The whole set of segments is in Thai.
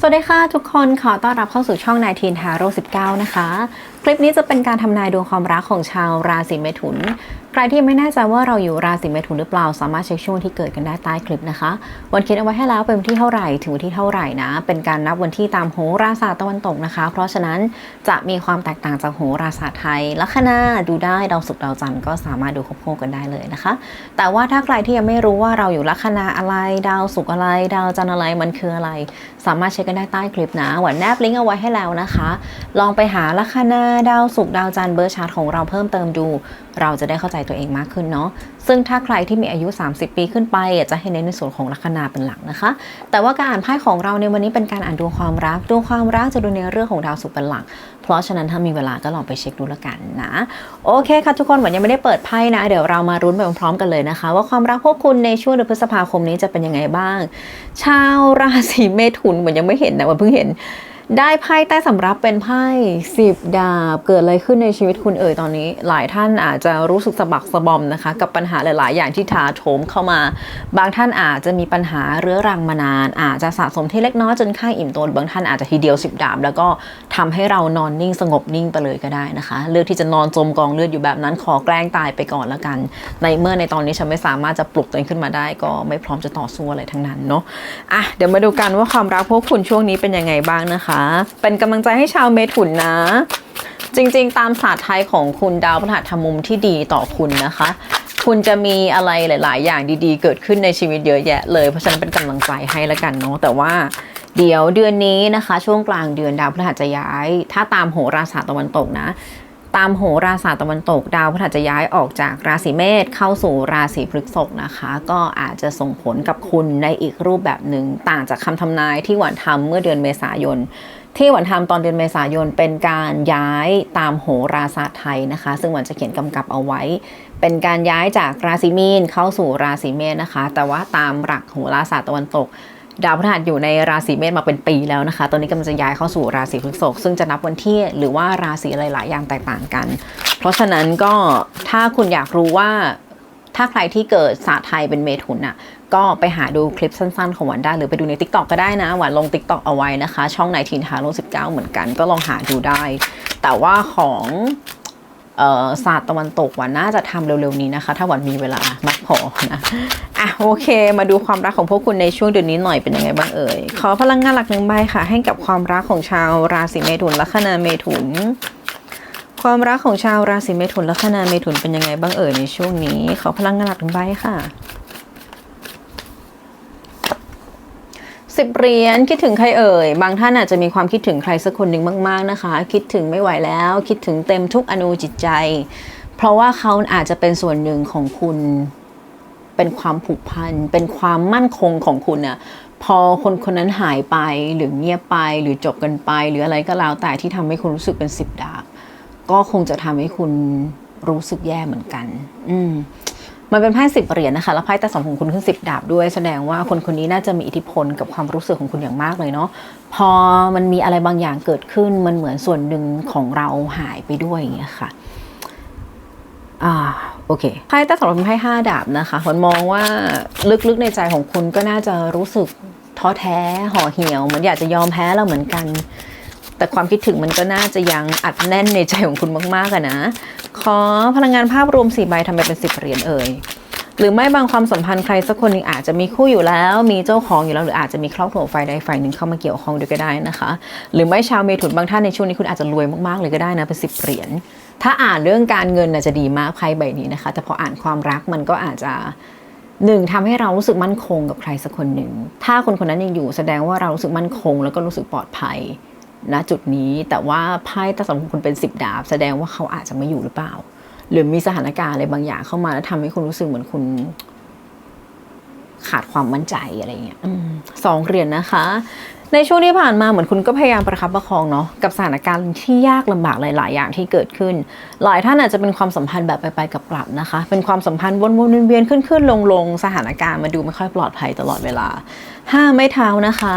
สวัสดีค่ะทุกคนขอต้อนรับเข้าสู่ช่องนายทีนทาโร19 นะคะ ลิปนี้จะเป็นการทำนายดวงความรักของชาวราศีเมถุน ใครที่ไม่แน่ใจว่าเราอยู่ราศีเมถุนหรือเปล่า สามารถเช็คช่วงที่เกิดกันได้ใต้คลิปนะคะ วันคิดเอาไว้ให้แล้วเป็นวันที่เท่าไหร่ถึงวันที่เท่าไหร่นะ เป็นการนับวันที่ตามโหราศาสตร์ตะวันตกนะคะ เพราะฉะนั้นจะมีความแตกต่างจากโหราศาสตร์ไทย ลัคนาดูได้ดาวศุกร์ดาวจันทร์ก็สามารถดูควบคู่กันได้เลยนะคะ แต่ว่าถ้าใครที่ยังไม่รู้ว่าเราอยู่ลัคนาอะไร ดาวศุกร์อะไร ดาวจันทร์อะไรมันคืออะไร สามารถเช็คกันได้ใต้คลิปนะหวันแนบลิงก์เอาไว้ให้แล้วนะคะ ลองไปหาลัคนาดาวศุกร์ดาวจันทร์เบอร์ชาร์ตของเราเพิ่มเติมดู เราจะได้เข้าใจตัวเองมากขึ้นเนาะซึ่งถ้าใครที่มีอายุ 30 ปีขึ้นไปจะให้เน้นในส่วนของลัคนาเป็นหลักนะคะ แต่ว่าการอ่านไพ่ของเราในวันนี้เป็นการอ่านดวงความรักดวงความรักจะดูในเรื่องของดาวศุกร์เป็นหลัก เพราะฉะนั้นถ้ามีเวลาก็ลองไปเช็คดูละกันนะโอเคค่ะทุกคนวันยังไม่ได้เปิดไพ่นะ เดี๋ยวเรามารุ้นไปพร้อมๆกันเลยนะคะ ว่าความรักพวกคุณในช่วงเดือนพฤษภาคมนี้จะเป็นยังไงบ้าง ชาวราศีเมถุนเหมือนยังไม่เห็นนะวันเพิ่งเห็น ได้ไพ่ใต้สำรับเป็นไพ่สิบดาบ เกิดอะไรขึ้นในชีวิตคุณเอ่ยตอนนี้ หลายท่านอาจจะรู้สึกสะบักสะบอมนะคะ กับปัญหาหลาย ๆ อย่างที่ถาโถมเข้ามา บางท่านอาจจะมีปัญหาเรื้อรังมานาน อาจจะสะสมที่เล็กน้อยจนข้างอิ่มตัวบางท่านอาจจะทีเดียวสิบดาบ แล้วก็ทำให้เรานอนนิ่งสงบนิ่งไปเลยก็ได้นะคะ เลือกที่จะนอนจมกองเลือดอยู่แบบนั้นขอแกล้งตายไปก่อนละกัน ในเมื่อในตอนนี้ฉันไม่สามารถจะปลุกตัวเองขึ้นมาได้ ก็ไม่พร้อมจะต่อสู้อะไรทั้งนั้นเนาะอะเดี๋ยวมาดูกันว่าความรักพวกคุณช่วงนี้เป็นยังไงบ้างนะคะเป็นกำลังใจให้ชาวเมถุนนะ จริงๆ ตามศาสตร์ไทยของคุณดาวพฤหัสทำมุมที่ดีต่อคุณนะคะ คุณจะมีอะไรหลาย ๆ อย่างดีๆ เกิดขึ้นในชีวิตเยอะแยะเลย เพราะฉะนั้นเป็นกำลังใจให้ละกันเนาะแต่ว่าเดี๋ยวเดือนนี้นะคะ ช่วงกลางเดือนดาวพฤหัสจะย้าย ถ้าตามโหราศาสตร์ตะวันตกนะ ตามโหราศาสตร์ตะวันตกดาวพฤหัสจะย้ายออกจากราศีเมษเข้าสู่ราศีพฤษภนะคะ ก็อาจจะส่งผลกับคุณในอีกรูปแบบหนึ่งต่างจากคำทำนายที่หวันทำเมื่อเดือนเมษายนที่หวันทำตอนเดือนเมษายนเป็นการย้ายตามโหราศาสตร์ไทยนะคะ ซึ่งหวันจะเขียนกำกับเอาไว้ เป็นการย้ายจากราศีมีนเข้าสู่ราศีเมษนะคะ แต่ว่าตามหลักโหราศาสตร์ตะวันตก ดาวพฤหัสอยู่ในราศีเมษมาเป็นปีแล้วนะคะ ตอนนี้กำลังจะย้ายเข้าสู่ราศีพฤษภซึ่งจะนับวันที่หรือว่าราศีอะไรหลายอย่างแตกต่างกัน เพราะฉะนั้นก็ถ้าคุณอยากรู้ว่าถ้าใครที่เกิดศาสตร์ไทยเป็นเมถุนอะก็ไปหาดูคลิปสั้น ๆ ของหวันได้ หรือไปดูใน t ิ k t o k ก็ได้นะ หวันลง t ิ k t o k เอาไว้นะคะ ช่องนายทีนทาโร่19 เหมือนกัน ก็ลองหาดูได้ แต่ว่าของศาสตร์ตะวันตกหวันน่าจะทำเร็ว ๆ นี้นะคะ ถ้าหวันมีเวลามากพอนะะโอเค มาดูความรักของพวกคุณในช่วงเดือนนี้หน่อยเป็นยังไงบ้างเอ่ย ขอพลังงานหลักหนึ่งใบค่ะ ให้กับความรักของชาวราศีเมถุนลัคนาเมถุน ความรักของชาวราศีเมถุนลัคนาเมถุนเป็นยังไงบ้างเอ่ยในช่วงนี้ ขอพลังงานหลักหนึ่งใบค่ะสิบเหรียญคิดถึงใครเอ่ย บางท่านอาจจะมีความคิดถึงใครสักคนหนึ่งมาก ๆนะคะ คิดถึงไม่ไหวแล้ว คิดถึงเต็มทุกอนูจิตใจ เพราะว่าเขาอาจจะเป็นส่วนหนึ่งของคุณ เป็นความผูกพัน เป็นความมั่นคงของคุณอะพอคนคนนั้นหายไปหรือเงียบไปหรือจบกันไป หรืออะไรก็แล้วแต่ที่ทำให้คุณรู้สึกเป็นสิบดาบก็คงจะทำให้คุณรู้สึกแย่เหมือนกัน อืมมันเป็นไพ่สิบเหรียญนะคะ แล้วไพ่ตาสองของคุณขึ้นสิบดาบด้วยแสดงว่าคนคนนี้น่าจะมีอิทธิพลกับความรู้สึกของคุณอย่างมากเลยเนาะพอมันมีอะไรบางอย่างเกิดขึ้นมันเหมือนส่วนหนึ่งของเราหายไปด้วยอย่างเงี้ยค่ะ อ่าโอเคไพ่ตาสองเป็นไพ่ห้าดาบนะคะผลมองว่าลึกๆในใจของคุณก็น่าจะรู้สึกท้อแท้ห่อเหี่ยวเหมือนอยากจะยอมแพ้แล้วเหมือนกัน แต่ความคิดถึงมันก็น่าจะยังอัดแน่นในใจของคุณมากๆอะนะ ขอพลังงานภาพรวมสี่ใบทำไมเป็นสิบเหรียญเอ่ยหรือไม่บางความสัมพันธ์ใครสักคนหนึ่งอาจจะมีคู่อยู่แล้ว มีเจ้าของอยู่แล้วหรืออาจจะมีครอบครัวฝ่ายใดฝ่ายหนึ่งเข้ามาเกี่ยวข้องด้วยก็ได้นะคะ หรือไม่ชาวเมถุนบางท่านในช่วงนี้คุณอาจจะรวยมากๆเลยก็ได้นะเป็นสิบเหรียญ ถ้าอ่านเรื่องการเงินน่ะจะดีมากไพ่ใบนี้นะคะ แต่พออ่านความรักมันก็อาจจะหนึ่งทำให้เรารู้สึกมั่นคงกับใครสักคนหนึ่ง ถ้าคนคนนั้นยังอยู่แสดงว่าเรารู้สึกมั่นคง แล้วก็รู้สึกปลอดภัยณจุดนี้ แต่ว่าไพ่ตาสำหรับคุณเป็นสิบดาบ แสดงว่าเขาอาจจะไม่อยู่หรือเปล่า หรือมีสถานการณ์อะไรบางอย่างเข้ามาแล้วทำให้คุณรู้สึกเหมือนคุณขาดความมั่นใจอะไรเงี้ยสองเหรียญนะคะในช่วงที่ผ่านมาเหมือนคุณก็พยายามประคับประคองเนาะกับสถานการณ์ที่ยากลำบากหลาย ๆ อย่างที่เกิดขึ้น หลายท่านอาจจะเป็นความสัมพันธ์แบบไปๆกับกลับนะคะ เป็นความสัมพันธ์วนๆเวียนๆขึ้นๆลงๆสถานการณ์มาดูไม่ค่อยปลอดภัยตลอดเวลาห้าไม่เท้านะคะ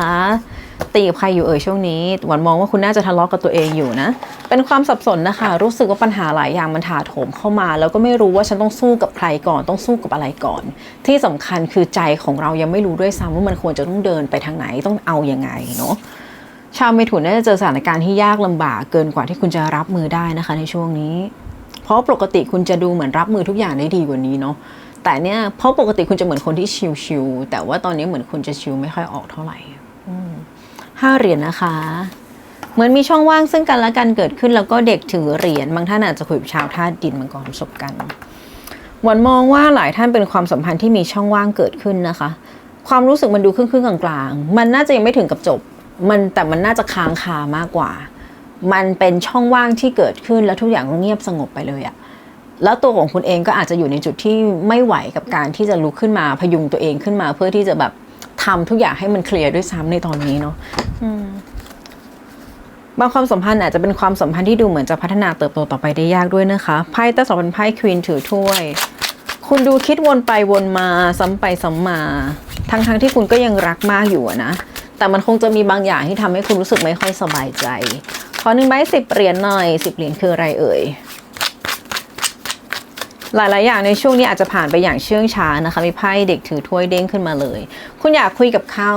ตีกับใครอยู่เอ่ยช่วงนี้หวันมองว่าคุณน่าจะทะเลาะกับตัวเองอยู่นะ เป็นความสับสนนะคะ รู้สึกว่าปัญหาหลายอย่างมันถาโถมเข้ามา แล้วก็ไม่รู้ว่าฉันต้องสู้กับใครก่อนต้องสู้กับอะไรก่อน ที่สำคัญคือใจของเรายังไม่รู้ด้วยซ้ำว่ามันควรจะต้องเดินไปทางไหนต้องเอาอยัางไงเนาะชาวเมถุนน่าจะเจอสถานการณ์ที่ยากลำบากเกินกว่าที่คุณจะรับมือได้นะคะในช่วงนี้ เพราะปกติคุณจะดูเหมือนรับมือทุกอย่างได้ดีกว่านี้เนาะแต่เนี่ยเพราะปกติคุณจะเหมือนคนที่ชิลๆแต่ว่าตอนนี้เหมือนคุณจะชิลไม่ค่อยออกเท่าไหร่ห้าเหรียญนะคะ เหมือนมีช่องว่างซึ่งกันและกันเกิดขึ้นแล้วก็เด็กถือเหรียญบางท่านอาจจะคุยกับชาวธาตุดินมังกรประสบกันหวันมองว่าหลายท่านเป็นความสัมพันธ์ที่มีช่องว่างเกิดขึ้นนะคะ ความรู้สึกมันดูครึ่งๆกลางๆ มันน่าจะยังไม่ถึงกับจบ มันแต่มันน่าจะค้างคามากกว่า มันเป็นช่องว่างที่เกิดขึ้นแล้วทุกอย่างก็เงียบสงบไปเลยอะแล้วตัวของคุณเองก็อาจจะอยู่ในจุดที่ไม่ไหวกับการที่จะลุกขึ้นมาพยุงตัวเองขึ้นมา เพื่อที่จะแบบทำทุกอย่างให้มันเคลียร์ด้วยซ้ำในตอนนี้เนาะอืมบางความสัมพันธ์อาจจะเป็นความสัมพันธ์ที่ดูเหมือนจะพัฒนาเติบโตต่อไปได้ยากด้วยนะคะ ไพ่แต่สองเป็นไพ่ควีนถือถ้วย คุณดูคิดวนไปวนมาซ้ำไปซ้ำมา ทั้งๆที่คุณก็ยังรักมากอยู่นะ แต่มันคงจะมีบางอย่างที่ทำให้คุณรู้สึกไม่ค่อยสบายใจ ขอหนึ่งใบสิบเหรียญหน่อยสิบเหรียญคืออะไรเอ่ยหลาย ๆ อย่างในช่วงนี้อาจจะผ่านไปอย่างเชื่องช้านะคะมีไพ่เด็กถือถ้วยเด้งขึ้นมาเลย คุณอยากคุยกับเขา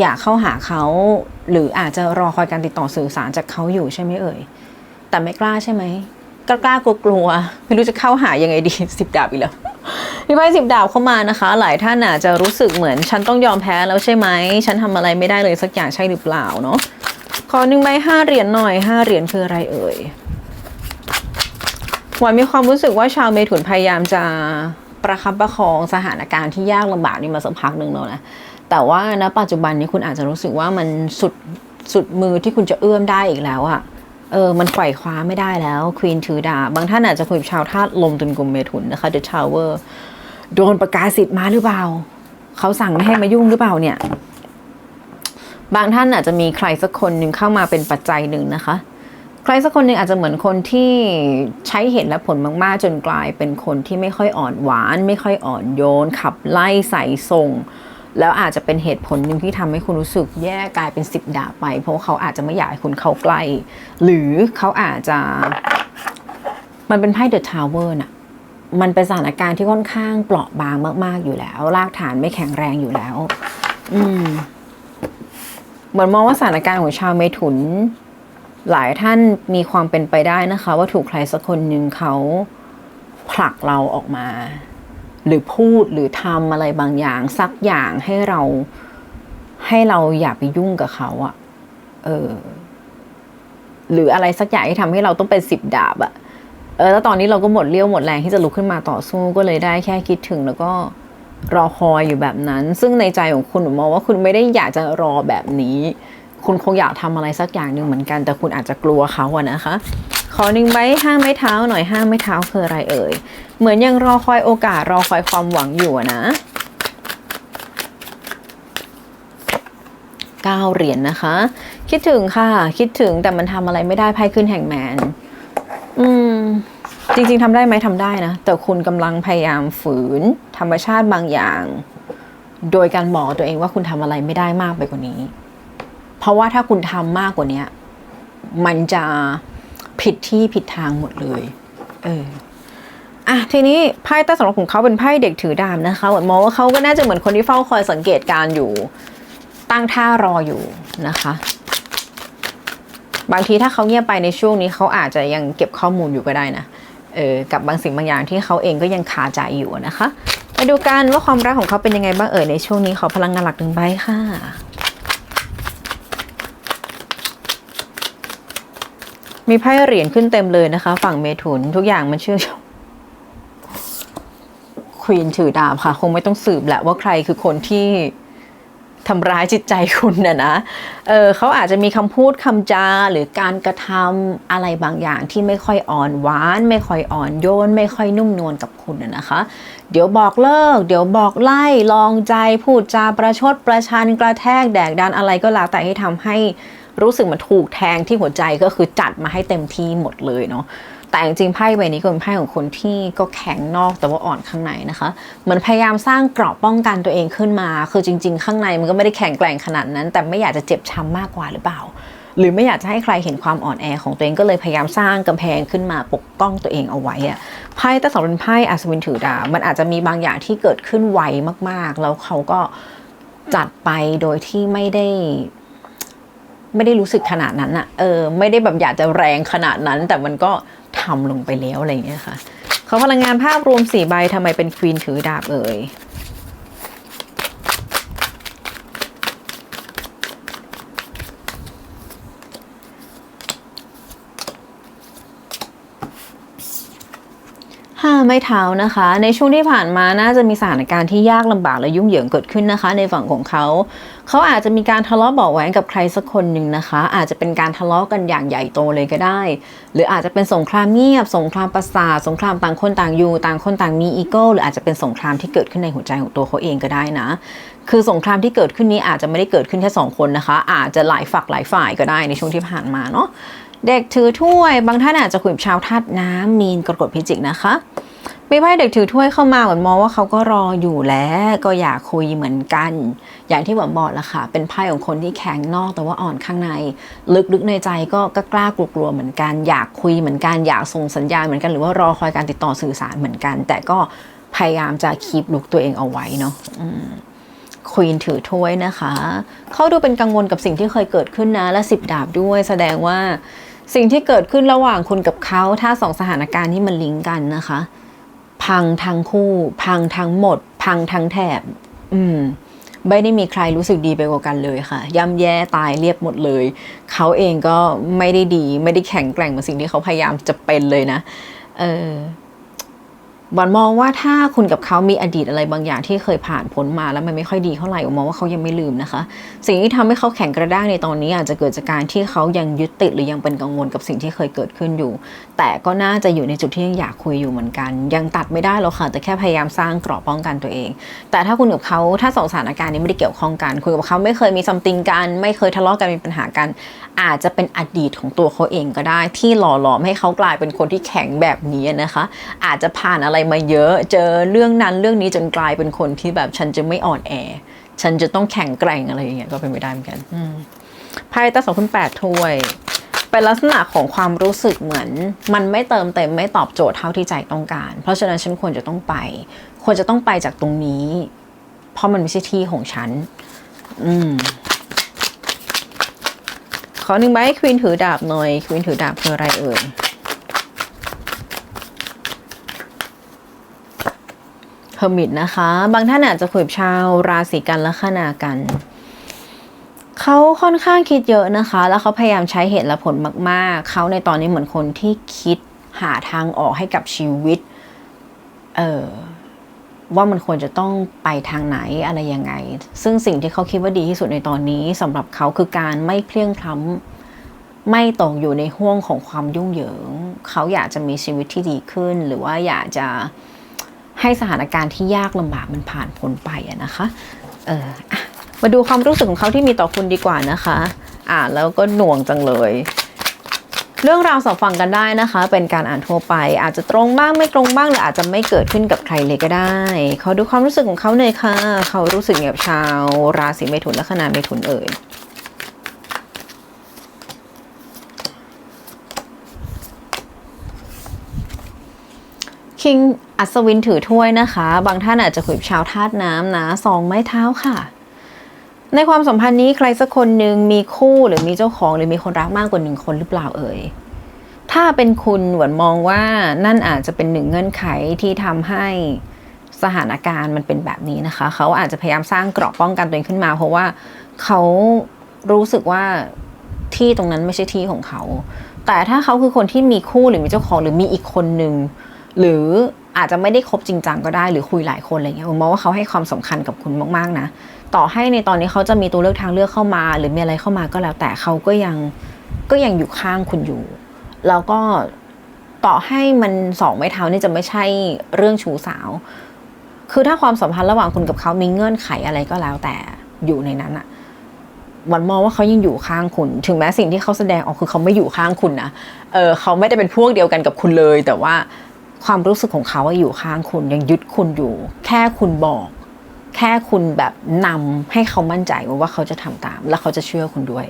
อยากเข้าหาเขา หรืออาจจะรอคอยการติดต่อสื่อสารจากเขาอยู่ใช่ไหมเอ่ย แต่ไม่กล้าใช่ไหมกล้ากลัวกลัวๆไม่รู้จะเข้าหายังไงดีสิบดาบอีกแล้ว มีไพ่สิบดาบเข้ามานะคะ หลายท่านอาจจะรู้สึกเหมือน ฉันต้องยอมแพ้แล้วใช่ไหม ฉันทำอะไรไม่ได้เลยสักอย่างใช่หรือเปล่าเนาะขอหนึ่งใบห้าเหรียญหน่อยห้าเหรียญคืออะไรเอ่ยหวานมีความรู้สึกว่าชาวเมถุนพยายามจะประคับประคองสถานการณ์ที่ยากลำบากนี่มาสักพักหนึ่งแล้วนะ แต่ว่าณปัจจุบันนี้คุณอาจจะรู้สึกว่ามันสุดสุดมือที่คุณจะเอื้อมได้อีกแล้วอะ เออมันไขว่คว้าไม่ได้แล้วควีนถือดาบางท่านอาจจะคุยกับชาวธาตุลมตุนกลุ่มเมถุนนะคะ The Tower โดนประกาศสิทธิ์มาหรือเปล่า เขาสั่งไม่ให้มายุ่งหรือเปล่าเนี่ย บางท่านอาจจะมีใครสักคนหนึ่งเข้ามาเป็นปัจจัยหนึ่งนะคะ ใครสักคนหนึ่งอาจจะเหมือนคนที่ใช้เหตุและผลมากๆ จนกลายเป็นคนที่ไม่ค่อยอ่อนหวาน ไม่ค่อยอ่อนโยน ขับไล่ใส่ส่ง แล้วอาจจะเป็นเหตุผลหนึ่งที่ทำให้คุณรู้สึกแย่กลายเป็นสิบดาบไป เพราะเขาอาจจะไม่อยากให้คุณเข้าใกล้ หรือเขาอาจจะมันเป็นไพ่เดอะทาวเวอร์น่ะมันเป็นสถานการณ์ที่ค่อนข้างเปราะบางมาก ๆ อยู่แล้ว รากฐานไม่แข็งแรงอยู่แล้ว อืม เหมือนมองว่าสถานการณ์ของชาวเมถุน หลายท่านมีความเป็นไปได้นะคะ ว่าถูกใครสักคนหนึ่งเขาผลักเราออกมา หรือพูดหรือทำอะไรบางอย่างสักอย่างให้เราให้เราอย่าไปยุ่งกับเขาอะเออ หรืออะไรสักอย่างที่ทำให้เราต้องเป็นสิบดาบอะเออ แล้วตอนนี้เราก็หมดเรี่ยวหมดแรงที่จะลุกขึ้นมาต่อสู้ก็เลยได้แค่คิดถึงแล้วก็รอคอยอยู่แบบนั้น ซึ่งในใจของคุณผมมองว่าคุณไม่ได้อยากจะรอแบบนี้ คุณคงอยากทำอะไรสักอย่างหนึ่งเหมือนกัน แต่คุณอาจจะกลัวเขาอะนะคะ ขอหนึ่งใบห้ามไม้เท้าหน่อยห้ามไม้เท้าคืออะไรเอ่ย เหมือนยังรอคอยโอกาสรอคอยความหวังอยู่นะเก้าเหรียญนะคะ คิดถึงค่ะ คิดถึงแต่มันทำอะไรไม่ได้ไพ่ขึ้นแห่งแมน อืม จริง ๆทำได้ไหมทำได้นะ แต่คุณกำลังพยายามฝืน ธรรมชาติบางอย่าง โดยการบอกตัวเองว่าคุณทำอะไรไม่ได้มากไปกว่านี้ เพราะว่าถ้าคุณทำมากกว่านี้มันจะผิดที่ผิดทางหมดเลย เอออะทีนี้ไพ่ใต้สำหรับของเขาเป็นไพ่เด็กถือดาบนะคะเหมือนมองว่าเขาก็น่าจะเหมือนคนที่เฝ้าคอยสังเกตการอยู่ ตั้งท่ารออยู่นะคะ บางทีถ้าเขาเงียบไปในช่วงนี้เขาอาจจะยังเก็บข้อมูลอยู่ก็ได้นะเออกับบางสิ่งบางอย่างที่เขาเองก็ยังคาใจอยู่นะคะ ไปดูกันว่าความรักของเขาเป็นยังไงบ้างเอ่ยในช่วงนี้ขอพลังงานหลักหนึ่งใบค่ะ มีไพ่เหรียญขึ้นเต็มเลยนะคะ ฝั่งเมถุนทุกอย่างมันเชื่อมควีนถือดาบค่ะ คงไม่ต้องสืบแหละว่าใครคือคนที่ทำร้ายจิตใจคุณนะนะ เออเขาอาจจะมีคำพูดคำจาหรือการกระทำอะไรบางอย่างที่ไม่ค่อยอ่อนหวาน ไม่ค่อยอ่อนโยน ไม่ค่อยนุ่มนวลกับคุณนะนะคะ เดี๋ยวบอกเลิก เดี๋ยวบอกไล่ลองใจพูดจาประชดประชันกระแทกแดกดันอะไรก็แล้วแต่ที่ทำให้ รู้สึกมันถูกแทงที่หัวใจก็คือจัดมาให้เต็มที่หมดเลยเนาะแต่จริงๆไพ่ใบนี้ก็เป็นไพ่ของคนที่ก็แข็งนอกแต่ว่าอ่อนข้างในนะคะเหมือนพยายามสร้างเกราะป้องกันตัวเองขึ้นมา คือจริง ๆ ข้างในมันก็ไม่ได้แข็งแกร่งขนาดนั้น แต่ไม่อยากจะเจ็บช้ำมากกว่าหรือเปล่า หรือไม่อยากจะให้ใครเห็นความอ่อนแอของตัวเองก็เลยพยายามสร้างกำแพงขึ้นมาปกป้องตัวเองเอาไว้อะไพ่แต่สองเป็นไพ่อัศวินถือดาบมันอาจจะมีบางอย่างที่เกิดขึ้นไวมากๆ แล้วเขาก็จัดไปโดยที่ไม่ได้ ไม่ได้รู้สึกขนาดนั้นอะเออไม่ได้แบบอยากจะแรงขนาดนั้น แต่มันก็ทำลงไปแล้วอะไรอย่างเงี้ยค่ะ เขาพลังงานภาพรวมสี่ใบทำไมเป็นควีนถือดาบเอ่ย ไม้เท้านะคะ ในช่วงที่ผ่านมาน่าจะมีสถานการณ์ที่ยากลำบากและยุ่งเหยิงเกิดขึ้นนะคะ ในฝั่งของเขาเขาอาจจะมีการทะเลาะเบาะแหวงกับใครสักคนหนึ่งนะคะ อาจจะเป็นการทะเลาะกันอย่างใหญ่โตเลยก็ได้ หรืออาจจะเป็นสงครามเงียบ สงครามประสาทสงครามต่างคนต่างอยู่ ต่างคนต่างมีอีโก้หรืออาจจะเป็นสงครามที่เกิดขึ้นในหัวใจของตัวเขาเองก็ได้นะ คือสงครามที่เกิดขึ้นนี้อาจจะไม่ได้เกิดขึ้นแค่สองคนนะคะ อาจจะหลายฝักหลายฝ่ายก็ได้ในช่วงที่ผ่านมาเนาะ เด็กถือถ้วย บางท่านอาจจะคุยกับชาวธาตุน้ำมีนกรกฎพิจิกนะคะมีไพ่เด็กถือถ้วยเข้ามาเหมือนมองว่าเขาก็รออยู่แล้วก็อยากคุยเหมือนกัน อย่างที่ผมบอกล้วค่ะ เป็นไพ่ของคนที่แข็งนอกแต่ว่าอ่อนข้างใน ลึกๆในใจก็กกล้ากลัวๆเหมือนกัน อยากคุยเหมือนกันอยากส่งสัญญาณเหมือนกันหรือว่ารอคอยการติดต่อสื่อสารเหมือนกัน แต่ก็พยายามจะคีบลุกตัวเองเอาไว้เนาะควีนถือถ้วยนะคะ เขาดูเป็นกังวลกับสิ่งที่เคยเกิดขึ้นนะ และสิบดาบด้วย แสดงว่า สิ่งที่เกิดขึ้นระหว่างคุณกับเขาถ้าสองสถานการณ์ที่มันลิงก์กันนะคะ พังทั้งคู่ พังทั้งหมด พังทั้งแถบ อืมไม่ได้มีใครรู้สึกดีไปกว่ากันเลยค่ะ ย่ำแย่ตายเรียบหมดเลย เขาเองก็ไม่ได้ดี ไม่ได้แข็งแกร่งเหมือนสิ่งที่เขาพยายามจะเป็นเลยนะ เออ บอลมองว่าถ้าคุณกับเขามีอดีตอะไรบางอย่างที่เคยผ่านพ้นมาแล้วมันไม่ค่อยดีเท่าไหร่มมองว่าเขายังไม่ลืมนะคะ สิ่งที่ทำให้เขาแข็งกระด้างในตอนนี้อาจจะเกิดจากการที่เขายังยึดติดหรือยังเป็นกังวลกับสิ่งที่เคยเกิดขึ้นอยู่ แต่ก็น่าจะอยู่ในจุดที่ยังอยากคุยอยู่เหมือนกัน ยังตัดไม่ได้หรอกค่ะแต่แค่พยายามสร้างเกราะป้องกันตัวเอง แต่ถ้าคุณกับเขาถ้าสองสถานการณ์นี้ไม่ได้เกี่ยวข้องกันคุณกับเขาไม่เคยมีซัมติงกันไม่เคยทะเลาะกันมีปัญหากัน อาจจะเป็นอดีตของตัวเขาเองก็ได้ ที่หล่อหลอมให้เขากลายเป็นคนที่แข็งแบบนี้นะคะ อาจจะผ่านอะไรมาเยอะ เจอเรื่องนั้นเรื่องนี้จนกลายเป็นคนที่แบบฉันจะไม่อ่อนแอ ฉันจะต้องแข็งแกร่งอะไรอย่างเงี้ยก็เป็นไปได้เหมือนกันไพ่ตาสองคุณแปดถ้วยเป็นลักษณะของความรู้สึกเหมือน มันไม่เติมเต็มไม่ตอบโจทย์เท่าที่ใจต้องการ เพราะฉะนั้นฉันควรจะต้องไป ควรจะต้องไปจากตรงนี้ เพราะมันไม่ใช่ที่ของฉัน อืม ขอหนึ่งใบให้ควีนถือดาบหน่อยควีนถือดาบคืออะไรเอ่ย เฮ อร์มิตนะคะ บางท่านอาจจะคุยกับชาวราศีกันและขนากัน เขาค่อนข้างคิดเยอะนะคะ แล้วเขาพยายามใช้เหตุและผลมากๆ เขาในตอนนี้เหมือนคนที่คิดหาทางออกให้กับชีวิต เออว่ามันควรจะต้องไปทางไหนอะไรยังไง ซึ่งสิ่งที่เขาคิดว่าดีที่สุดในตอนนี้สำหรับเขาคือการไม่เพลียงพล้ำไม่ตกอยู่ในห่วงของความยุ่งเหยิง เขาอยากจะมีชีวิตที่ดีขึ้น หรือว่าอยากจะ ให้สถานการณ์ที่ยากลำบากมันผ่านพ้นไปอะนะคะเออมาดูความรู้สึกของเขาที่มีต่อคุณดีกว่านะคะ อ่านแล้วก็หน่วงจังเลย เรื่องราวสอบฟังกันได้นะคะ เป็นการอ่านทั่วไป อาจจะตรงบ้างไม่ตรงบ้างหรืออาจจะไม่เกิดขึ้นกับใครเลยก็ได้ขอดูความรู้สึกของเขาหน่อยค่ะ เขารู้สึกกับชาว ราศีเมถุนและขนาเมถุนเอ่ย คิงอัศวินถือถ้วยนะคะ บางท่านอาจจะคุยกับชาวธาตุน้ำนะสองไม้เท้าค่ะ ในความสัมพันธ์นี้ใครสักคนหนึ่งมีคู่หรือมีเจ้าของหรือมีคนรักมากกว่าหนึ่งคนหรือเปล่าเอ่ยถ้าเป็นคุณหวนมองว่านั่นอาจจะเป็นหนึ่งเงื่อนไขที่ทำให้สถานการณ์มันเป็นแบบนี้นะคะ เขาอาจจะพยายามสร้างเกราะป้องกันตัวเองขึ้นมา เพราะว่าเขารู้สึกว่าที่ตรงนั้นไม่ใช่ที่ของเขา แต่ถ้าเขาคือคนที่มีคู่หรือมีเจ้าของหรือมีอีกคนหนึ่ง หรืออาจจะไม่ได้คบจริงจังก็ได้หรือคุยหลายคนอะไรเงี้ยผมมองว่าเขาให้ความสำคัญกับคุณมากๆนะต่อให้ในตอนนี้เขาจะมีตัวเลือกทางเลือกเข้ามา หรือมีอะไรเข้ามาก็แล้ว แต่เขาก็ยังก็ยังอยู่ข้างคุณอยู่ แล้วก็ต่อให้มันสองไม้เท้านี่จะไม่ใช่เรื่องชูสาว คือถ้าความสัมพันธ์ระหว่างคุณกับเขามีเงื่อนไขอะไรก็แล้วแต่อยู่ในนั้นอะวันมองว่าเขายังอยู่ข้างคุณ ถึงแม้สิ่งที่เขาแสดงออกคือเขาไม่อยู่ข้างคุณนะ เออเขาไม่ได้เป็นพวกเดียวกันกับคุณเลย แต่ว่า ความรู้สึกของเขาอะอยู่ข้างคุณยังยึดคุณอยู่ แค่คุณบอก แค่คุณแบบนำให้เขามั่นใจว่าเขาจะทำตาม แล้วเขาจะเชื่อคุณด้วย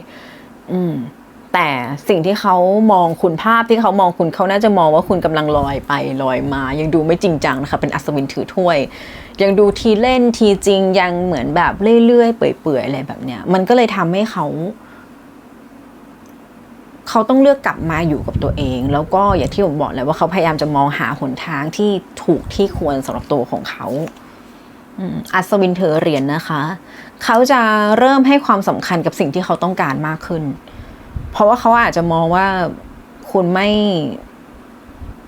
อืม แต่สิ่งที่เขามองคุณภาพที่เขามองคุณเขาน่าจะมองว่าคุณกำลังลอยไปลอยมา ยังดูไม่จริงจังนะคะเป็นอัศวินถือถ้วย ยังดูทีเล่นทีจริงยังเหมือนแบบเรื่อยๆเปื่อยๆอะไรแบบเนี้ย มันก็เลยทำให้เขา เขาต้องเลือกกลับมาอยู่กับตัวเอง แล้วก็อย่างที่ผมบอกเลยว่าเขาพยายามจะมองหาหนทางที่ถูกที่ควรสำหรับตัวของเขาอัศวินเธอเรียญนะคะ เขาจะเริ่มให้ความสำคัญกับสิ่งที่เขาต้องการมากขึ้น เพราะว่าเขาอาจจะมองว่าคุณไม่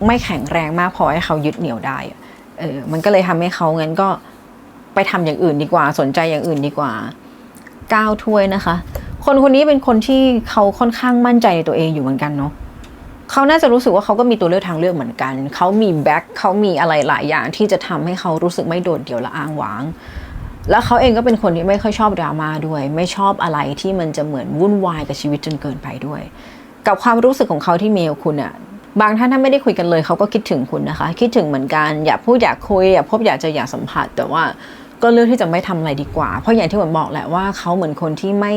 ไม่แข็งแรงมากพอให้เขายึดเหนี่ยวได้เออมันก็เลยทำให้เขางั้นก็ไปทำอย่างอื่นดีกว่า สนใจอย่างอื่นดีกว่าก้าวถ้วยนะคะ คนคนนี้เป็นคนที่เขาค่อนข้างมั่นใจในตัวเองอยู่เหมือนกันเนาะเขาน่าจะรู้สึกว่าเขาก็มีตัวเลือกทางเลือกเหมือนกัน เขามีแบ็คเขามีอะไรหลายอย่างที่จะทำให้เขารู้สึกไม่โดดเดี่ยวและอ้างว้าง แล้วเขาเองก็เป็นคนที่ไม่ค่อยชอบดราม่าด้วย ไม่ชอบอะไรที่มันจะเหมือนวุ่นวายกับชีวิตจนเกินไปด้วย กับความรู้สึกของเขาที่มีคุณอะบางท่านถ้าไม่ได้คุยกันเลยเขาก็คิดถึงคุณนะคะ คิดถึงเหมือนกันอยากพูดอยากคุยอยากพบอยากจะอยากสัมผัส แต่ว่าก็เลือกที่จะไม่ทำอะไรดีกว่า เพราะอย่างที่ผมบอกแหละว่าเขาเหมือนคนที่ไม่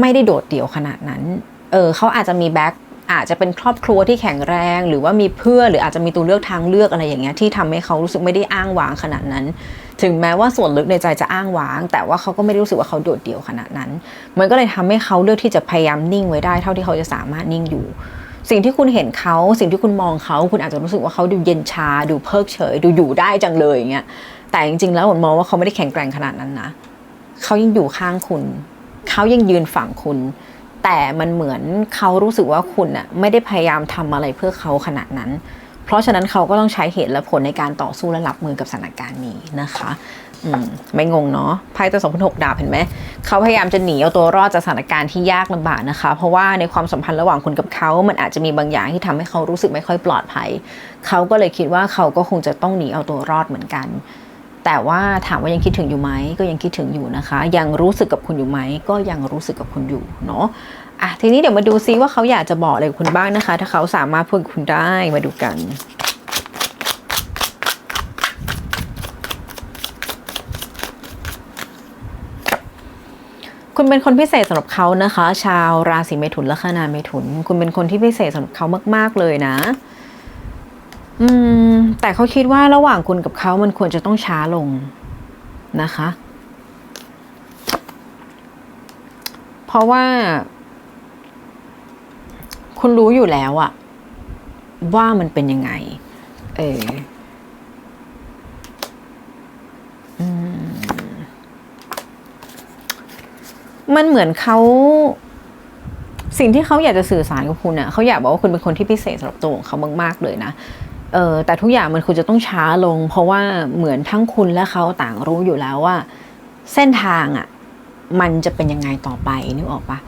ไม่ได้โดดเดี่ยวขนาดนั้น เออเขาอาจจะมีแบ็คอาจจะเป็นครอบครัวที่แข็งแรง หรือว่ามีเพื่อนหรืออาจจะมีตัวเลือกทางเลือกอะไรอย่างเงี้ยที่ทำให้เขารู้สึกไม่ได้อ้างว้างขนาดนั้น ถึงแม้ว่าส่วนลึกในใจจะอ้างว้าง แต่ว่าเขาก็ไม่ได้รู้สึกว่าเขาโดดเดี่ยวขนาดนั้น มันก็เลยทำให้เขาเลือกที่จะพยายามนิ่งไว้ได้เท่าที่เขาจะสามารถนิ่งอยู่ สิ่งที่คุณเห็นเขา สิ่งที่คุณมองเขา คุณอาจจะรู้สึกว่าเขาดูเย็นชา ดูเพิกเฉย ดูอยู่ได้จังเลยอย่างเงี้ยแต่จริงๆแล้วผมมองว่าเขาไม่ได้แข็งแกร่งขนาดนั้นนะเขายังอยู่ข้างคุณ เขายังยืนฝั่งคุณ แต่มันเหมือนเขารู้สึกว่าคุณน่ะไม่ได้พยายามทำอะไรเพื่อเขาขนาดนั้น เพราะฉะนั้นเขาก็ต้องใช้เหตุและผลในการต่อสู้และรับมือกับสถานการณ์นี้นะคะอืมไม่งงเนาะไพ่ตัวสองพันหกดาบเห็นไหมเขาพยายามจะหนีเอาตัวรอดจากสถานการณ์ที่ยากลำบากนะคะ เพราะว่าในความสัมพันธ์ระหว่างคุณกับเขา มันอาจจะมีบางอย่างที่ทำให้เขารู้สึกไม่ค่อยปลอดภัย เขาก็เลยคิดว่าเขาก็คงจะต้องหนีเอาตัวรอดเหมือนกัน แต่ว่าถามว่ายังคิดถึงอยู่ไหมก็ยังคิดถึงอยู่นะคะ ยังรู้สึกกับคุณอยู่ไหมก็ยังรู้สึกกับคุณอยู่เนาะอะทีนี้เดี๋ยวมาดูซิว่าเขาอยากจะบอกอะไรกับคุณบ้างนะคะ ถ้าเขาสามารถพูดกับคุณได้มาดูกันคุณเป็นคนพิเศษสำหรับเขานะคะ ชาวราศีเมถุนและคนาเมถุน คุณเป็นคนที่พิเศษสำหรับเขามาก ๆ เลยนะ อืม แต่เขาคิดว่าระหว่างคุณกับเขามันควรจะต้องช้าลงนะคะ เพราะว่า คุณรู้อยู่แล้วอะว่ามันเป็นยังไง เออมมันเหมือนเขาสิ่งที่เขาอยากจะสื่อสารกับคุณอะเขาอยากบอกว่าคุณเป็นคนที่พิเศษสำหรับตัวของเขามาก ๆ เลยนะ เออแต่ทุกอย่างมันควรจะต้องช้าลง เพราะว่าเหมือนทั้งคุณและเขาต่างรู้อยู่แล้วว่า เส้นทางอะมันจะเป็นยังไงต่อไปนึกออกปะ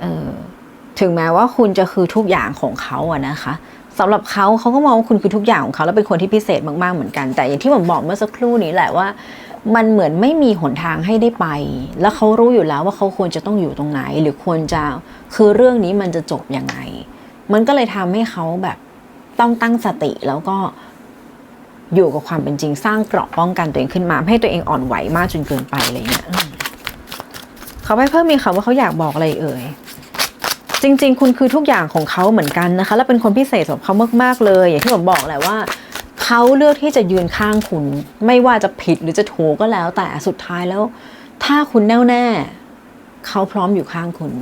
เออถึงแม้ว่าคุณจะคือทุกอย่างของเขาอะนะคะสำหรับเขาเขาก็มองว่าคุณคือทุกอย่างของเขาแล้วเป็นคนที่พิเศษมากๆเหมือนกัน แต่อย่างที่ผมบอกเมื่อสักครู่นี้แหละว่า มันเหมือนไม่มีหนทางให้ได้ไป แล้วเขารู้อยู่แล้วว่าเขาควรจะต้องอยู่ตรงไหน หรือควรจะคือเรื่องนี้มันจะจบยังไง มันก็เลยทำให้เขาแบบ ต้องตั้งสติแล้วก็อยู่กับความเป็นจริงสร้างเกราะป้องกันตัวเองขึ้นมาไม่ให้ตัวเองอ่อนไหวมากจนเกินไปอะไรเงี้ยอืมเขาไม่เพิ่มมีคำว่าเขาอยากบอกอะไรเอ่ยจริง ๆ คุณคือทุกอย่างของเขาเหมือนกันนะคะ และเป็นคนพิเศษสำหรับเขามากๆเลย อย่างที่ผมบอกแหละว่าเขาเลือกที่จะยืนข้างคุณ ไม่ว่าจะผิดหรือจะถูกก็แล้ว แต่สุดท้ายแล้ว ถ้าคุณแน่วแน่เขาพร้อมอยู่ข้างคุณ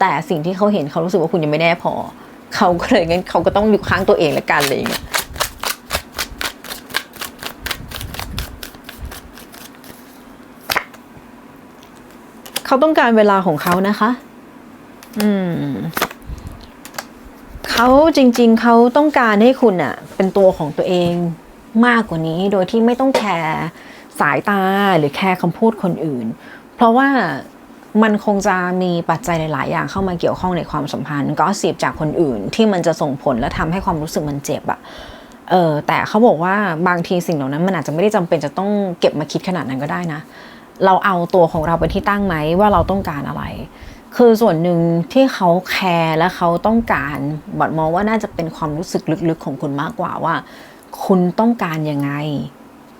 แต่สิ่งที่เขาเห็นเขารู้สึกว่าคุณยังไม่แน่พอ เขาก็เลยงั้นเขาก็ต้องอยู่ข้างตัวเองละกันอะไรอย่างเงี้ยเขาต้องการเวลาของเขานะคะ อืมเขาจริง ๆ เขาต้องการให้คุณอะเป็นตัวของตัวเองมากกว่านี้โดยที่ไม่ต้องแคร์สายตาหรือแคร์คำพูดคนอื่น เพราะว่า มันคงจะมีปัจจัยหลาย ๆ อย่างเข้ามาเกี่ยวข้องในความสัมพันธ์ ก็สีบจากคนอื่นที่มันจะส่งผลและทำให้ความรู้สึกมันเจ็บอะเออแต่เขาบอกว่าบางทีสิ่งเหล่านั้นมันอาจจะไม่ได้จำเป็นจะต้องเก็บมาคิดขนาดนั้นก็ได้นะ เราเอาตัวของเราเป็นที่ตั้งไหมว่าเราต้องการอะไร คือส่วนหนึ่งที่เขาแคร์และเขาต้องการบอดมองว่าน่าจะเป็นความรู้สึกลึก ๆ ของคุณมากกว่าว่า คุณต้องการยังไง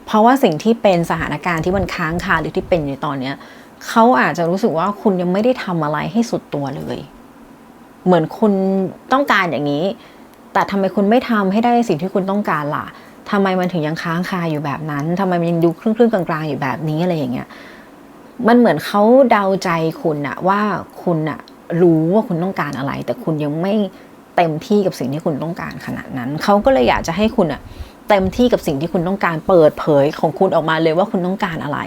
เพราะว่าสิ่งที่เป็นสถานการณ์ที่มันค้างคาหรือที่เป็นอยู่ในตอนเนี้ย เขาอาจจะรู้สึกว่าคุณยังไม่ได้ทำอะไรให้สุดตัวเลย เหมือนคุณต้องการอย่างนี้ แต่ทำไมคุณไม่ทำให้ได้สิ่งที่คุณต้องการล่ะทำไมมันถึงยังค้างคาอยู่แบบนั้นทำไมมันยังดูครึ่งๆกลางๆ อยู่แบบนี้อะไรอย่างเงี้ย มันเหมือนเขาเดาใจคุณอะว่าคุณอะรู้ว่าคุณต้องการอะไร แต่คุณยังไม่เต็มที่กับสิ่งที่คุณต้องการขนาดนั้น เขาก็เลยอยากจะให้คุณอะ เต็มที่กับสิ่งที่คุณต้องการเปิดเผยของคุณออกมาเลยว่าคุณต้องการอะไร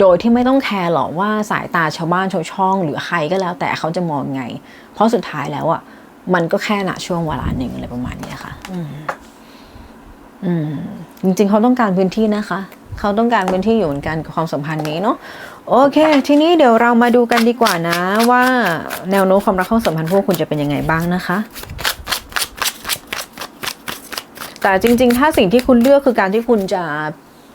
โดยที่ไม่ต้องแคร์หรอกว่าสายตาชาวบ้านชาวช่อง หรือใครก็แล้วแต่เขาจะมองไง เพราะสุดท้ายแล้วอะมันก็แค่ณช่วงเวลาหนึ่งอะไรประมาณนี้ค่ะ อือืมจริงๆเขาต้องการพื้นที่นะคะ เขาต้องการพื้นที่อยู่เหมือนกันกับความสัมพันธ์นี้เนาะโอเค ทีนี้เดี๋ยวเรามาดูกันดีกว่านะ ว่าแนวโน้มความรักความสัมพันธ์พวกคุณจะเป็นยังไงบ้างนะคะ แต่จริง ๆ ถ้าสิ่งที่คุณเลือกคือการที่คุณจะ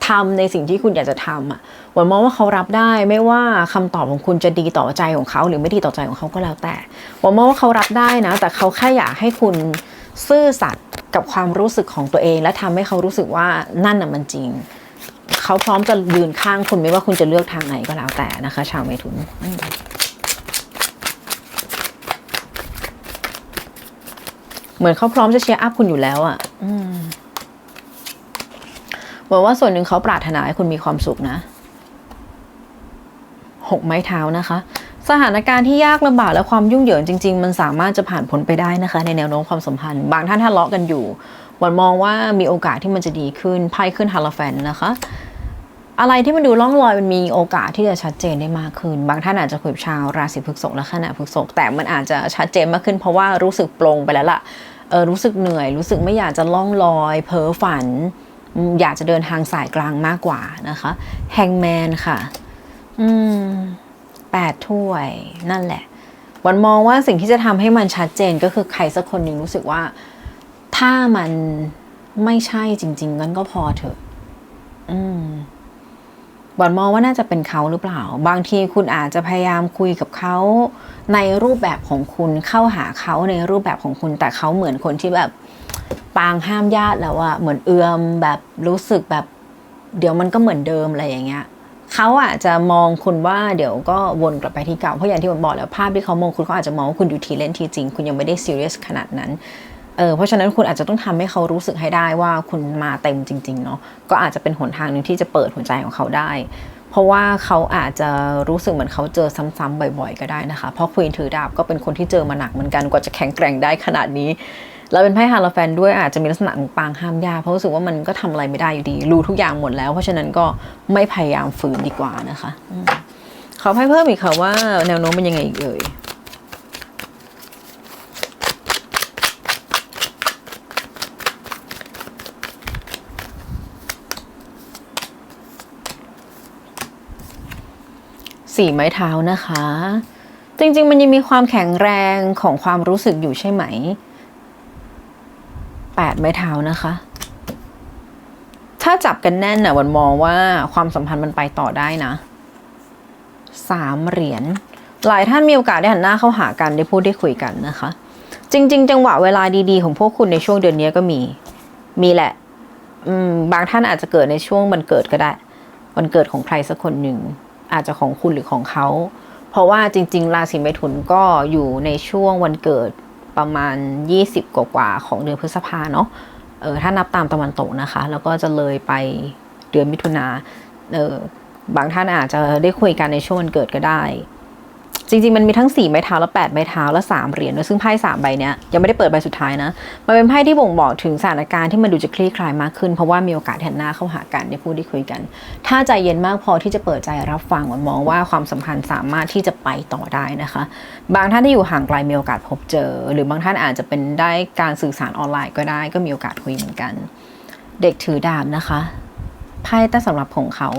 ทำในสิ่งที่คุณอยากจะทำอะหวันมองว่าเขารับได้ไม่ว่าคำตอบของคุณจะดีต่อใจของเขา หรือไม่ดีต่อใจของเขาก็แล้วแต่หวันมองว่าเขารับได้นะ แต่เขาแค่อยากให้คุณซื่อสัตย์กับความรู้สึกของตัวเอง และทำให้เขารู้สึกว่านั่นน่ะมันจริง เขาพร้อมจะยืนข้างคุณไม่ว่าคุณจะเลือกทางไหนก็แล้วแต่นะคะ ชาวเมถุนเหมือนเขาพร้อมจะเชียร์อัพคุณอยู่แล้วอะ่ะอืมบอกว่าส่วนหนึ่งเขาปรารถนาให้คุณมีความสุขนะหกไม้เท้านะคะ สถานการณ์ที่ยากลำบากและความยุ่งเหยิงจริง ๆ มันสามารถจะผ่านพ้นไปได้นะคะ ในแนวโน้มความสัมพันธ์ บางท่านทะเลาะกันอยู่วันมองว่ามีโอกาสที่มันจะดีขึ้นไพ่ขึ้นฮาลแฟนนะคะอะไรที่มันดูล่องลอยมันมีโอกาสที่จะชัดเจนได้มากขึ้น บางท่านอาจจะคุยกับชาวราศีพฤษภและขณะพฤษภแต่มันอาจจะชัดเจนมากขึ้นเพราะว่ารู้สึกปลงไปแล้วล่ะ เออรู้สึกเหนื่อย รู้สึกไม่อยากจะล่องลอย เพ้อฝันอืมอยากจะเดินทางสายกลางมากกว่านะคะแฮงแมนค่ะ อืมแปดถ้วยนั่นแหละวันมองว่าสิ่งที่จะทำให้มันชัดเจนก็คือใครสักคนหนึ่งรู้สึกว่า ถ้ามันไม่ใช่จริง ๆ งั้นก็พอเถอะ อืม บอลมองว่าน่าจะเป็นเขาหรือเปล่า บางทีคุณอาจจะพยายามคุยกับเขาในรูปแบบของคุณเข้าหาเขาในรูปแบบของคุณ แต่เขาเหมือนคนที่แบบปางห้ามญาติแล้วอะเหมือนเอือมแบบรู้สึกแบบเดี๋ยวมันก็เหมือนเดิมอะไรอย่างเงี้ยเขาอาจจะมองคุณว่าเดี๋ยวก็วนกลับไปที่เก่าเพราะอย่างที่ผมบอกแล้วภาพที่เขามองคุณเขาอาจจะมองว่าคุณอยู่ทีเล่นทีจริง คุณยังไม่ได้ซีเรียสขนาดนั้น เออเพราะฉะนั้นคุณอาจจะต้องทำให้เขารู้สึกให้ได้ว่าคุณมาเต็มจริงๆเนาะก็อาจจะเป็นหนทางหนึ่งที่จะเปิดหัวใจของเขาได้ เพราะว่าเขาอาจจะรู้สึกเหมือนเขาเจอซ้ำๆบ่อย ๆ ก็ได้นะคะ เพราะควีนถือดาบก็เป็นคนที่เจอมาหนักเหมือนกันกว่าจะแข็งแกร่งได้ขนาดนี้แล้วเป็นไพ่ฮาราแฟนด้วยอาจจะมีลักษณะของปางห้ามยาเพราะรู้สึกว่ามันก็ทำอะไรไม่ได้อยู่ดี รู้ทุกอย่างหมดแล้ว เพราะฉะนั้นก็ไม่พยายามฝืนดีกว่านะคะอืมขอไพ่เพิ่มอีกค่ะว่าแนวโน้มเป็นยังไงอีกเอ่ย สี่ไม้เท้านะคะ จริงๆ มันยังมีความแข็งแรงของความรู้สึกอยู่ใช่ไหมแปดไม้เท้านะคะ ถ้าจับกันแน่นน่ะวันมองว่าความสัมพันธ์มันไปต่อได้นะสามเหรียญหลายท่านมีโอกาสได้หันหน้าเข้าหากันได้พูดได้คุยกันนะคะ จริง ๆ จังหวะเวลาดีๆ ของพวกคุณในช่วงเดือนนี้ก็มี มีแหละอืมบางท่านอาจจะเกิดในช่วงวันเกิดก็ได้ วันเกิดของใครสักคนหนึ่ง อาจจะของคุณหรือของเขา เพราะว่าจริง ๆ ราศีเมถุนก็อยู่ในช่วงวันเกิดประมาณ 20 กว่าๆของเดือนพฤษภาเนาะเออถ้านับตามตะวันตกนะคะ แล้วก็จะเลยไปเดือนมิถุนาเออบางท่านอาจจะได้คุยกันในช่วงวันเกิดก็ได้ จริง ๆ มันมีทั้ง 4 ไม้เท้าและ 8 ไม้เท้าและ 3 เหรียญด้วซึ่งไพ่3ใบเนี้ยยังไม่ได้เปิดใบสุดท้ายนะ มันเป็นไพ่ที่บ่งบอกถึงสถานการณ์ที่มันดูจะคลี่คลายมากขึ้น เพราะว่ามีโอกาสหันหน้าเข้าหากันได้พูดได้คุยกัน ถ้าใจเย็นมากพอที่จะเปิดใจรับฟังมันมองว่าความสัมพันธ์สามารถที่จะไปต่อได้นะคะ บางท่านที่อยู่ห่างไกลมีโอกาสพบเจอ หรือบางท่านอาจจะเป็นได้การสื่อสารออนไลน์ก็ได้ ก็มีโอกาสคุยเหมือนกัน เด็กถือดาบนะคะไพ่แต่สำหรับของเขา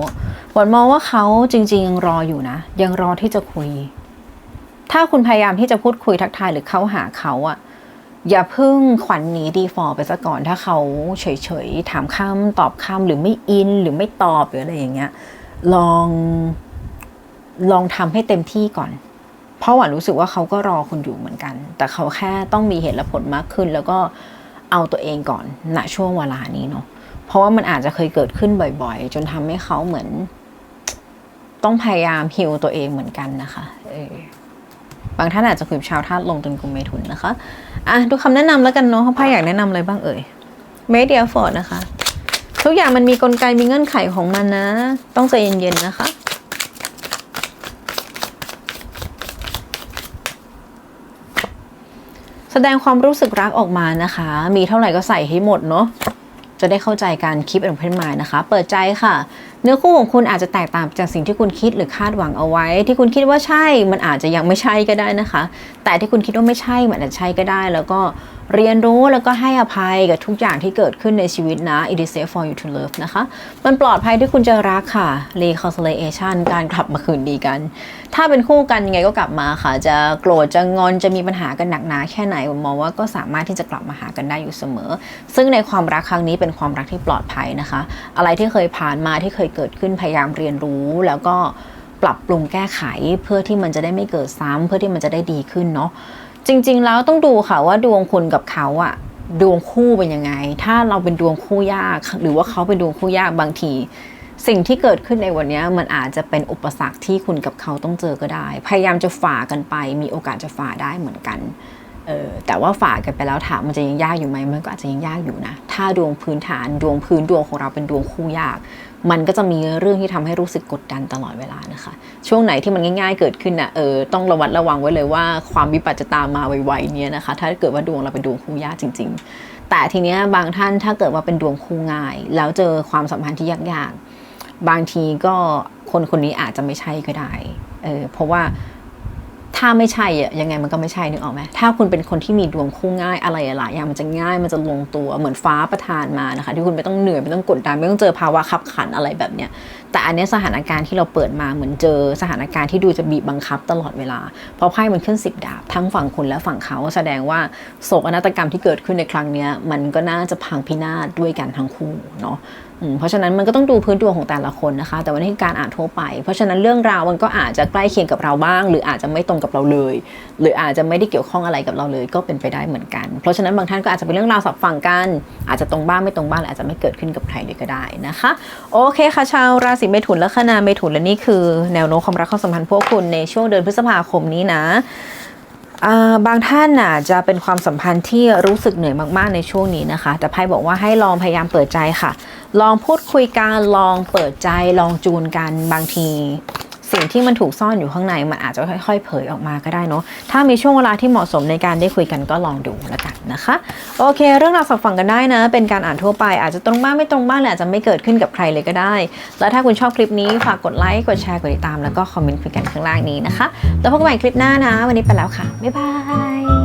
หวนมองว่าเขาจริง ๆ ยังรออยู่นะ ยังรอที่จะคุย ถ้าคุณพยายามที่จะพูดคุยทักทายหรือเข้าหาเขาอะอย่าเพิ่งขวัญหนีดีฟอร์ไปซะก่อน ถ้าเขาเฉยๆ ถามคำตอบคำหรือไม่อินหรือไม่ตอบหรืออะไรอย่างเงี้ย ลองลองทำให้เต็มที่ก่อน เพราะหวานรู้สึกว่าเขาก็รอคุณอยู่เหมือนกัน แต่เขาแค่ต้องมีเหตุและผลมากขึ้น แล้วก็เอาตัวเองก่อนณช่วงเวลานี้เนาะเพราะว่ามันอาจจะเคยเกิดขึ้นบ่อยๆ จนทำให้เขาเหมือน ต้องพยายามฮิวตัวเองเหมือนกันนะคะ เออ บางท่านอาจจะคุยชาวธาตุลงตุนกลุ่มเมถุนนะคะอะดูคำแนะนำแล้วกันเนาะเขาพายอยากแนะนำอะไรบ้างเอ่ยเมเดียฟอร์ดนะคะ ทุกอย่างมันมีกลไกมีเงื่อนไขของมันนะ ต้องใจเย็นๆนะคะแสดงความรู้สึกรักออกมานะคะ มีเท่าไหร่ก็ใส่ให้หมดเนาะ จะได้เข้าใจการคิดเป็นเพนมายนะคะ เปิดใจค่ะ เนื้อคู่ของคุณอาจจะแตกต่างจากสิ่งที่คุณคิดหรือคาดหวังเอาไว้ ที่คุณคิดว่าใช่มันอาจจะยังไม่ใช่ก็ได้นะคะ แต่ที่คุณคิดว่าไม่ใช่มันอาจจะใช่ก็ได้ แล้วก็เรียนรู้แล้วก็ให้อภัยกับทุกอย่างที่เกิดขึ้นในชีวิตนะ it is safe for you to love นะคะ มันปลอดภัยที่คุณจะรักค่ะ reconciliation การกลับมาคืนดีกัน ถ้าเป็นคู่กันยังไงก็กลับมาค่ะ จะโกรธจะงอนจะมีปัญหากันหนักหนาแค่ไหนผมมองว่าก็สามารถที่จะกลับมาหากันได้อยู่เสมอ ซึ่งในความรักครั้งนี้เป็นความรักที่ปลอดภัยนะคะ อะไรที่เคยผ่านมาที่เคยเกิดขึ้นพยายามเรียนรู้แล้วก็ปรับปรุงแก้ไขเพื่อที่มันจะได้ไม่เกิดซ้ำเพื่อที่มันจะได้ดีขึ้นเนาะ จริง ๆ แล้วต้องดูค่ะว่าดวงคุณกับเขาอะดวงคู่เป็นยังไง ถ้าเราเป็นดวงคู่ยาก หรือว่าเขาเป็นดวงคู่ยากบางที สิ่งที่เกิดขึ้นในวันนี้มันอาจจะเป็นอุปสรรคที่คุณกับเขาต้องเจอก็ได้ พยายามจะฝ่ากันไป มีโอกาสจะฝ่าได้เหมือนกันเออแต่ว่าฝ่ากันไปแล้วถามมันจะยังยากอยู่ไหมมันก็อาจจะยังยากอยู่นะ ถ้าดวงพื้นฐานดวงพื้นดวงของเราเป็นดวงคู่ยาก มันก็จะมีเรื่องที่ทำให้รู้สึกกดดันตลอดเวลานะคะ ช่วงไหนที่มันง่าย ๆ เกิดขึ้นนะเออต้องระวัดระวังไว้เลยว่าความวิบัติจะตามมาไวๆเนี้ยนะคะ ถ้าเกิดว่าดวงเราเป็นดวงคู่ยากจริง ๆ แต่ทีเนี้ยบางท่านถ้าเกิดว่าเป็นดวงคู่ง่าย แล้วเจอความสัมพันธ์ที่ยากๆบางทีก็คนคนนี้อาจจะไม่ใช่ก็ได้เออเพราะว่า ถ้าไม่ใช่อะยังไงมันก็ไม่ใช่นึกออกไหมถ้าคุณเป็นคนที่มีดวงคู่ง่ายอะไรหลายอย่างมันจะง่ายมันจะลงตัวเหมือนฟ้าประทานมานะคะ ที่คุณไม่ต้องเหนื่อยไม่ต้องกดดันไม่ต้องเจอภาวะขับขันอะไรแบบเนี้ยแต่อันนี้สถานการณ์ที่เราเปิดมาเหมือนเจอสถานการณ์ที่ดูจะบีบบังคับตลอดเวลา เพราะไพ่มันขึ้นสิบดาบ ทั้งฝั่งคุณและฝั่งเขาแสดงว่าโศกนาฏกรรมที่เกิดขึ้นในครั้งเนี้ยมันก็น่าจะพังพินาศด้วยกันทั้งคู่เนาะ เพราะฉะนั้นมันก็ต้องดูพื้นดวงของแต่ละคนนะคะ แต่ว่านี่คือการอ่านทั่วไป เพราะฉะนั้นเรื่องราวมันก็อาจจะใกล้เคียงกับเราบ้าง หรืออาจจะไม่ตรงกับเราเลย หรืออาจจะไม่ได้เกี่ยวข้องอะไรกับเราเลย ก็เป็นไปได้เหมือนกัน เพราะฉะนั้นบางท่านก็อาจจะเป็นเรื่องราวสับฝั่งกัน อาจจะตรงบ้างไม่ตรงบ้างอาจจะไม่เกิดขึ้นกับใครเลยก็ได้นะคะ โอเคค่ะชาวราศีเมถุนและคนาเมถุนและนี่คือ แนวโน้มความรักความสัมพันธ์พวกคุณในช่วงเดือนพฤษภาคมนี้นะ บางท่านน่ะจะเป็นความสัมพันธ์ที่รู้สึกเหนื่อยมากๆในช่วงนี้นะคะ แต่ไพ่บอกว่าให้ลองพยายามเปิดใจค่ะ ลองพูดคุยกันลองเปิดใจลองจูนกันบางที สิ่งที่มันถูกซ่อนอยู่ข้างในมันอาจจะค่อย ๆ เผยออกมาก็ได้เนาะถ้ามีช่วงเวลาที่เหมาะสมในการได้คุยกันก็ลองดูแล้วกันนะคะโอเค เรื่องราวสับฝังกันได้นะ เป็นการอ่านทั่วไป อาจจะตรงบ้างไม่ตรงบ้างหรืออาจจะไม่เกิดขึ้นกับใครเลยก็ได้ แล้วถ้าคุณชอบคลิปนี้ฝากกดไลค์กดแชร์กดติดตามแล้วก็คอมเมนต์คุยกันข้างล่างนี้นะคะแล้วพบกันใหม่คลิปหน้านะ วันนี้ไปแล้วค่ะบ๊ายบาย